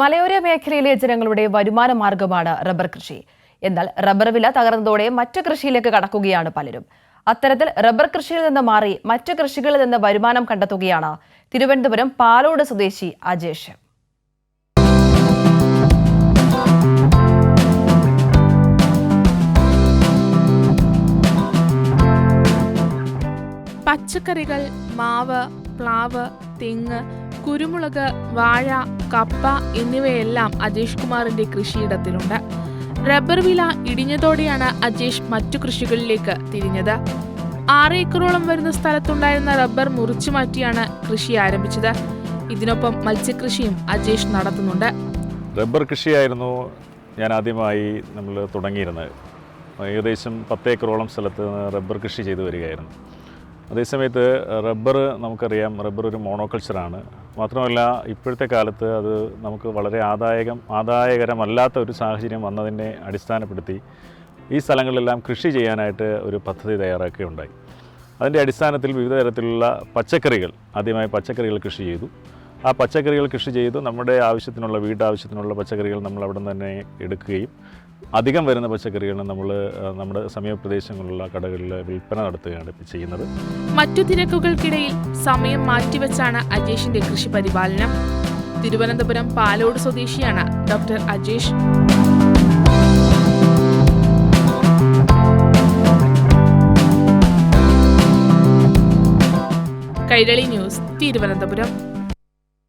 മലയോര മേഖലയിലെ ജനങ്ങളുടെ വരുമാന മാർഗമാണ് റബ്ബർ കൃഷി. എന്നാൽ റബ്ബർ വില തകർന്നതോടെ മറ്റു കൃഷിയിലേക്ക് കടക്കുകയാണ് പലരും. അത്തരത്തിൽ റബ്ബർ കൃഷിയിൽ നിന്ന് മാറി മറ്റു കൃഷികളിൽ നിന്ന് വരുമാനം കണ്ടെത്തുകയാണ് തിരുവനന്തപുരം പാലോട് സ്വദേശി അജേഷ്. പച്ചക്കറികൾ മാവ് പ്ലാവ് തെങ്ങ് കുരുമുളക് വാഴ കപ്പ എന്നിവയെല്ലാം അജേഷ് കുമാറിന്റെ കൃഷിയിടത്തിലുണ്ട്. റബ്ബർ വില ഇടിഞ്ഞതോടെയാണ് അജേഷ് മറ്റു കൃഷികളിലേക്ക് തിരിഞ്ഞത്. ആറ് ഏക്കറോളം വരുന്ന സ്ഥലത്തുണ്ടായിരുന്ന റബ്ബർ മുറിച്ചു മാറ്റിയാണ് കൃഷി ആരംഭിച്ചത്. ഇതിനൊപ്പം മത്സ്യകൃഷിയും അജേഷ് നടത്തുന്നുണ്ട്. റബ്ബർ കൃഷിയായിരുന്നു ഞാൻ ആദ്യമായി നമ്മൾ തുടങ്ങിയിരുന്നത്. ഏകദേശം പത്ത് ഏക്കറോളം സ്ഥലത്ത് റബ്ബർ കൃഷി ചെയ്തു വരികയായിരുന്നു. അതേസമയത്ത് റബ്ബർ നമുക്കറിയാം റബ്ബർ ഒരു മോണോകൾച്ചറാണ്. മാത്രമല്ല ഇപ്പോഴത്തെ കാലത്ത് അത് നമുക്ക് വളരെ ആദായകം ആദായകരമല്ലാത്ത ഒരു സാഹചര്യം വന്നതിനെ അടിസ്ഥാനപ്പെടുത്തി ഈ സ്ഥലങ്ങളിലെല്ലാം കൃഷി ചെയ്യാനായിട്ട് ഒരു പദ്ധതി തയ്യാറാക്കുകയുണ്ടായി. അതിന്റെ അടിസ്ഥാനത്തിൽ വിവിധ തരത്തിലുള്ള പച്ചക്കറികൾ ആദ്യമായി പച്ചക്കറികൾ കൃഷി ചെയ്തു. ആ പച്ചക്കറികൾ കൃഷി ചെയ്ത് നമ്മുടെ ആവശ്യത്തിനുള്ള വീട്ടാവശ്യത്തിനുള്ള പച്ചക്കറികൾ നമ്മൾ അവിടെ തന്നെ എടുക്കുകയും അധികം വരുന്ന പച്ചക്കറികൾ നമ്മൾ നമ്മുടെ സമീപപ്രദേശങ്ങളിലുള്ള കടകളിൽ വിൽപ്പന നടത്തുകയാണ് ചെയ്യുന്നത്. മറ്റു തിരക്കുകൾക്കിടയിൽ സമയം മാറ്റിവെച്ചാണ് അജേഷിന്റെ കൃഷി പരിപാലനം. തിരുവനന്തപുരം പാലോട് സ്വദേശിയാണ് ഡോക്ടർ അജേഷ്. കൈരളി ന്യൂസ് തിരുവനന്തപുരം.